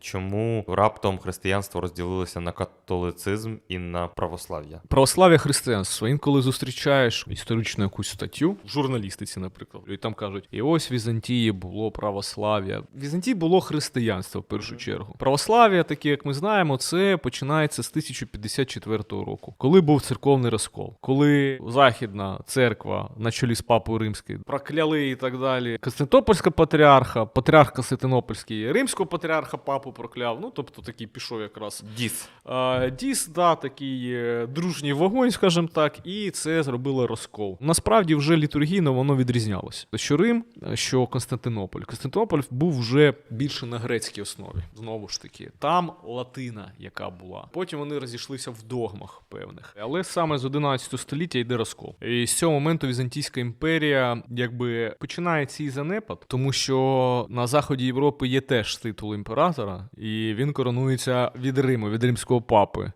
Чому раптом християнство розділилося на католицизм і на православ'я? Православ'я християнство. Інколи зустрічаєш історичну якусь статтю в журналістиці, наприклад, і там кажуть: і ось в Візантії було православ'я. В Візантії було християнство в першу чергу. Православ'я, таке як ми знаємо, це починається з 1054 року, коли був церковний розкол, коли Західна церква на чолі з папою римським прокляли і так далі. Константинопольська патріарха, патріарх Константинопольський, римського патріарха папу прокляв. Ну тобто такий пішов якраз Діс. Е, Діс, да, такий е, дружній вогонь, скажімо так, і це зробило розкол. Насправді вже літургійно воно відрізнялося. Що Рим, е, що Константинополь. Константинополь був вже більше на грецькій основі. Знову ж таки, там латина, яка була. Потім вони розійшлися в догмах певних. Але саме з 11 століття йде розкол. І з цього моменту Візантійська імперія якби починає цей занепад, тому що на заході Європи є теж титул імператора, і він коронується від Риму, від римського папи.